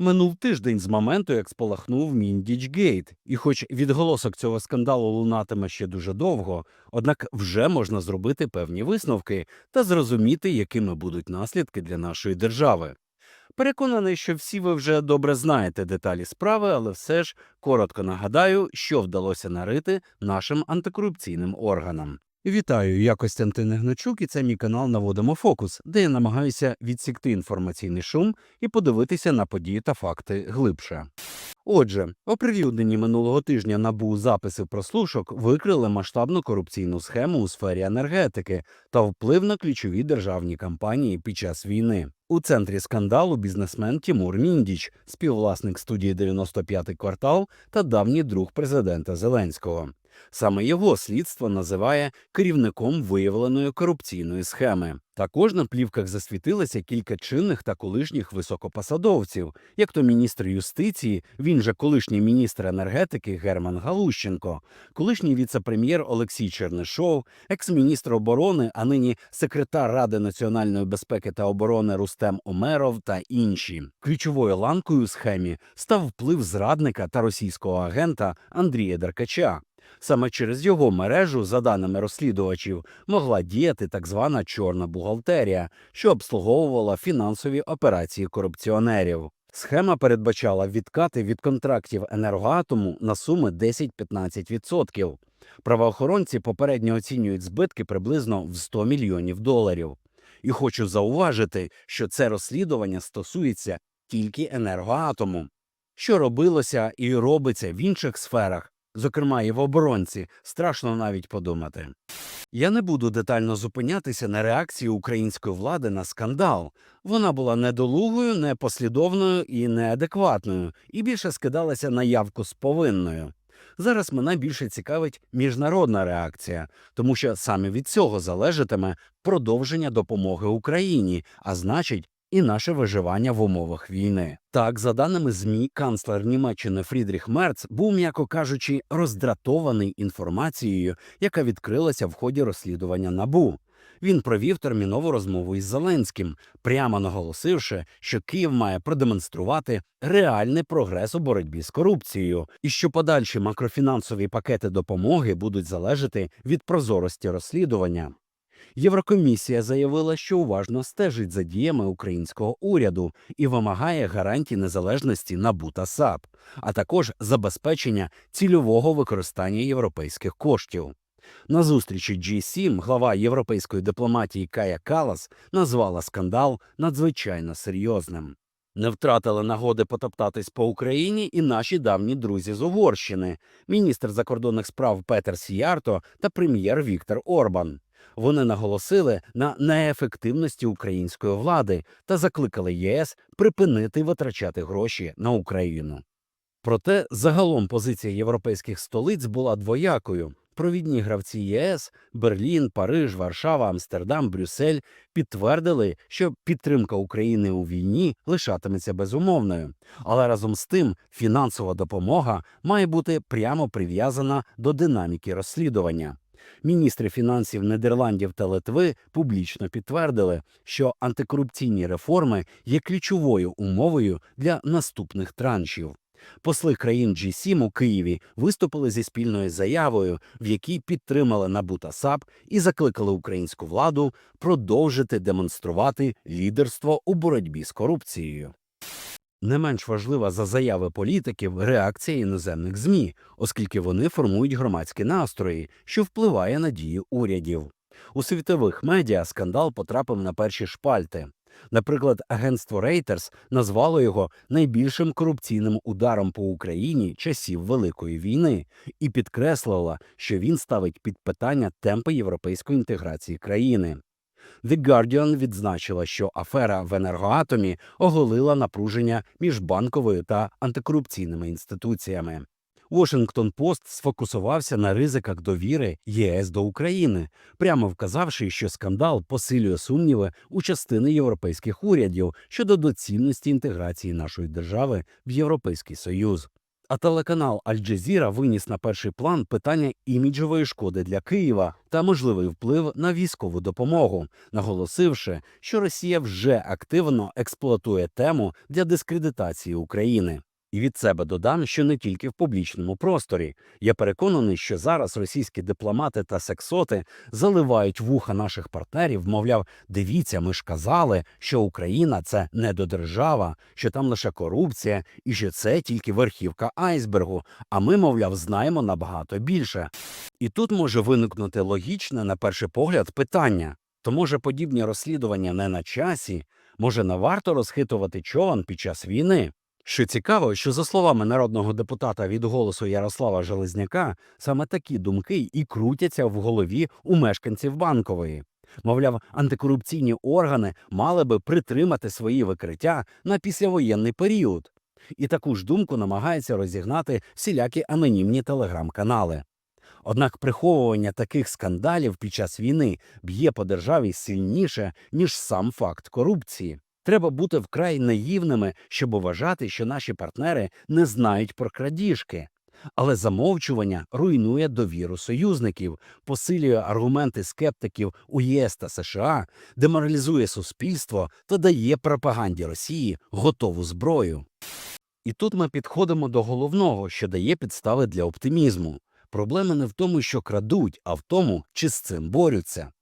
Минув тиждень з моменту, як спалахнув Міндічгейт, і хоч відголосок цього скандалу лунатиме ще дуже довго, однак вже можна зробити певні висновки та зрозуміти, якими будуть наслідки для нашої держави. Переконаний, що всі ви вже добре знаєте деталі справи, але все ж коротко нагадаю, що вдалося нарити нашим антикорупційним органам. Вітаю, я Костянтин Гнучук, і це мій канал Наводимо фокус, де я намагаюся відсікти інформаційний шум і подивитися на події та факти глибше. Отже, оприлюднені минулого тижня набу записи прослушок викрили масштабну корупційну схему у сфері енергетики та вплив на ключові державні кампанії під час війни. У центрі скандалу бізнесмен Тімур Міндіч, співвласник студії «95-й квартал та давній друг президента Зеленського. Саме його слідство називає керівником виявленої корупційної схеми. Також на плівках засвітилося кілька чинних та колишніх високопосадовців, як то міністр юстиції, він же колишній міністр енергетики Герман Галущенко, колишній віце-прем'єр Олексій Чернишов, екс-міністр оборони, а нині секретар Ради національної безпеки та оборони Рустем Омеров та інші. Ключовою ланкою схемі став вплив зрадника та російського агента Андрія Деркача. Саме через його мережу, за даними розслідувачів, могла діяти так звана чорна бухгалтерія, що обслуговувала фінансові операції корупціонерів. Схема передбачала відкати від контрактів енергоатому на суми 10-15%. Правоохоронці попередньо оцінюють збитки приблизно в 100 мільйонів доларів. І хочу зауважити, що це розслідування стосується тільки енергоатому. Що робилося і робиться в інших сферах, зокрема і в оборонці, страшно навіть подумати. Я не буду детально зупинятися на реакції української влади на скандал. Вона була недолугою, непослідовною і неадекватною, і більше скидалася на явку з повинною. Зараз мене більше цікавить міжнародна реакція, тому що саме від цього залежатиме продовження допомоги Україні, а значить, і наше виживання в умовах війни. Так, за даними ЗМІ, канцлер Німеччини Фрідріх Мерц був, м'яко кажучи, роздратований інформацією, яка відкрилася в ході розслідування набу. Він провів термінову розмову із Зеленським, прямо наголосивши, що Київ має продемонструвати реальний прогрес у боротьбі з корупцією, і що подальші макрофінансові пакети допомоги будуть залежати від прозорості розслідування. Єврокомісія заявила, що уважно стежить за діями українського уряду і вимагає гарантій незалежності НАБУ та САП, а також забезпечення цільового використання європейських коштів. На зустрічі G7 глава європейської дипломатії Кая Калас назвала скандал надзвичайно серйозним. Не втратили нагоди потоптатись по Україні і наші давні друзі з Угорщини, міністр закордонних справ Петер Сіярто та прем'єр Віктор Орбан. Вони наголосили на неефективності української влади та закликали ЄС припинити витрачати гроші на Україну. Проте загалом позиція європейських столиць була двоякою. Провідні гравці ЄС Берлін, Париж, Варшава, Амстердам, Брюссель підтвердили, що підтримка України у війні лишатиметься безумовною, але разом з тим фінансова допомога має бути прямо прив'язана до динаміки розслідування. Міністри фінансів Нідерландів та Литви публічно підтвердили, що антикорупційні реформи є ключовою умовою для наступних траншів. Посли країн G7 у Києві виступили зі спільною заявою, в якій підтримали НАБУ та САП і закликали українську владу продовжити демонструвати лідерство у боротьбі з корупцією. Не менш важлива за заяви політиків реакція іноземних ЗМІ, оскільки вони формують громадські настрої, що впливає на дії урядів. У світових медіа скандал потрапив на перші шпальти. Наприклад, агентство Reuters назвало його найбільшим корупційним ударом по Україні часів Великої війни і підкреслило, що він ставить під питання темпи європейської інтеграції країни. The Guardian відзначила, що афера в енергоатомі оголила напруження між банковою та антикорупційними інституціями. Washington Post сфокусувався на ризиках довіри ЄС до України, прямо вказавши, що скандал посилює сумніви у частини європейських урядів щодо доцільності інтеграції нашої держави в Європейський Союз. А телеканал Аль-Джазіра виніс на перший план питання іміджової шкоди для Києва та можливий вплив на військову допомогу, наголосивши, що Росія вже активно експлуатує тему для дискредитації України. І від себе додам, що не тільки в публічному просторі. Я переконаний, що зараз російські дипломати та сексоти заливають вуха наших партнерів, мовляв, дивіться, ми ж казали, що Україна це недодержава, що там лише корупція, і що це тільки верхівка айсбергу. А ми, мовляв, знаємо набагато більше. І тут може виникнути логічне, на перший погляд, питання: то може подібні розслідування не на часі, може не варто розхитувати човен під час війни. Що цікаво, що за словами народного депутата від голосу Ярослава Железняка, саме такі думки і крутяться в голові у мешканців банкової. Мовляв, антикорупційні органи мали би притримати свої викриття на післявоєнний період. І таку ж думку намагаються розігнати всілякі анонімні телеграм-канали. Однак приховування таких скандалів під час війни б'є по державі сильніше, ніж сам факт корупції. Треба бути вкрай наївними, щоб вважати, що наші партнери не знають про крадіжки. Але замовчування руйнує довіру союзників, посилює аргументи скептиків у ЄС та США, деморалізує суспільство та дає пропаганді Росії готову зброю. І тут ми підходимо до головного, що дає підстави для оптимізму. Проблема не в тому, що крадуть, а в тому, чи з цим борються.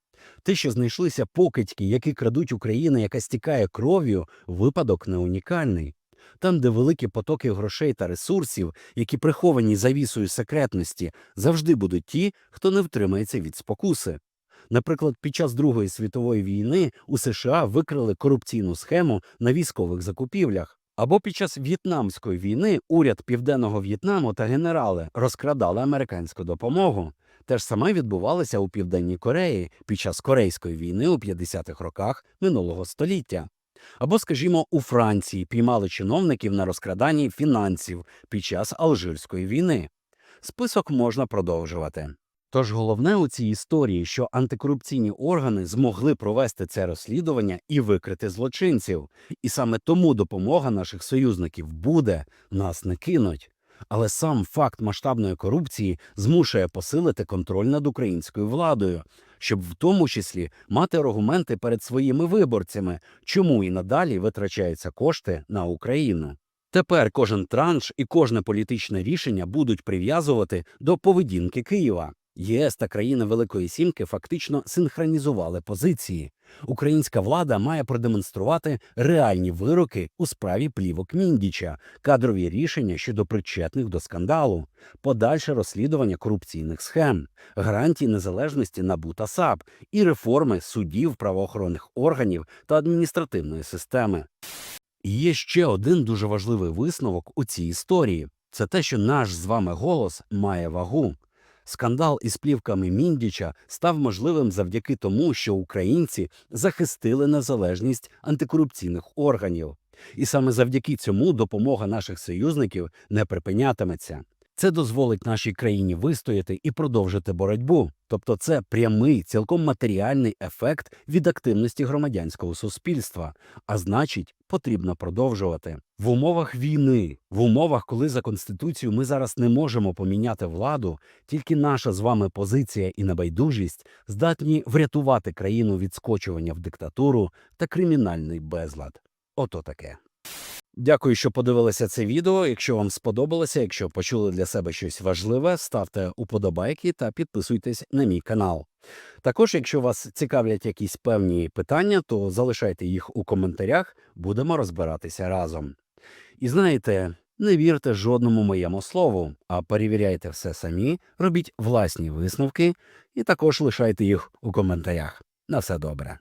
Те, що знайшлися покидьки, які крадуть Україну, яка стікає кров'ю, випадок не унікальний. Там, де великі потоки грошей та ресурсів, які приховані завісою секретності, завжди будуть ті, хто не втримається від спокуси. Наприклад, під час Другої світової війни у США викрили корупційну схему на військових закупівлях. Або під час В'єтнамської війни уряд Південного В'єтнаму та генерали розкрадали американську допомогу. Те ж саме відбувалося у Південній Кореї під час Корейської війни у 50-х роках минулого століття. Або, скажімо, у Франції піймали чиновників на розкраданні фінансів під час Алжирської війни. Список можна продовжувати. Тож головне у цій історії, що антикорупційні органи змогли провести це розслідування і викрити злочинців, і саме тому допомога наших союзників буде, нас не кинуть. Але сам факт масштабної корупції змушує посилити контроль над українською владою, щоб в тому числі мати аргументи перед своїми виборцями, чому і надалі витрачаються кошти на Україну. Тепер кожен транш і кожне політичне рішення будуть прив'язувати до поведінки Києва. ЄС та країни Великої Сімки фактично синхронізували позиції. Українська влада має продемонструвати реальні вироки у справі плівок Міндіча, кадрові рішення щодо причетних до скандалу, подальше розслідування корупційних схем, гарантії незалежності НАБУ та САП і реформи судів, правоохоронних органів та адміністративної системи. І є ще один дуже важливий висновок у цій історії: це те, що наш з вами голос має вагу. Скандал із плівками Міндіча став можливим завдяки тому, що українці захистили незалежність антикорупційних органів. І саме завдяки цьому допомога наших союзників не припинятиметься. Це дозволить нашій країні вистояти і продовжити боротьбу. Тобто, це прямий, цілком матеріальний ефект від активності громадянського суспільства. А значить, потрібно продовжувати в умовах війни, в умовах, коли за конституцією ми зараз не можемо поміняти владу. Тільки наша з вами позиція і небайдужість здатні врятувати країну від скочування в диктатуру та кримінальний безлад. Ото таке. Дякую, що подивилися це відео. Якщо вам сподобалося, якщо почули для себе щось важливе, ставте уподобайки та підписуйтесь на мій канал. Також, якщо вас цікавлять якісь певні питання, то залишайте їх у коментарях, будемо розбиратися разом. І знаєте, не вірте жодному моєму слову, а перевіряйте все самі, робіть власні висновки і також лишайте їх у коментарях. На все добре.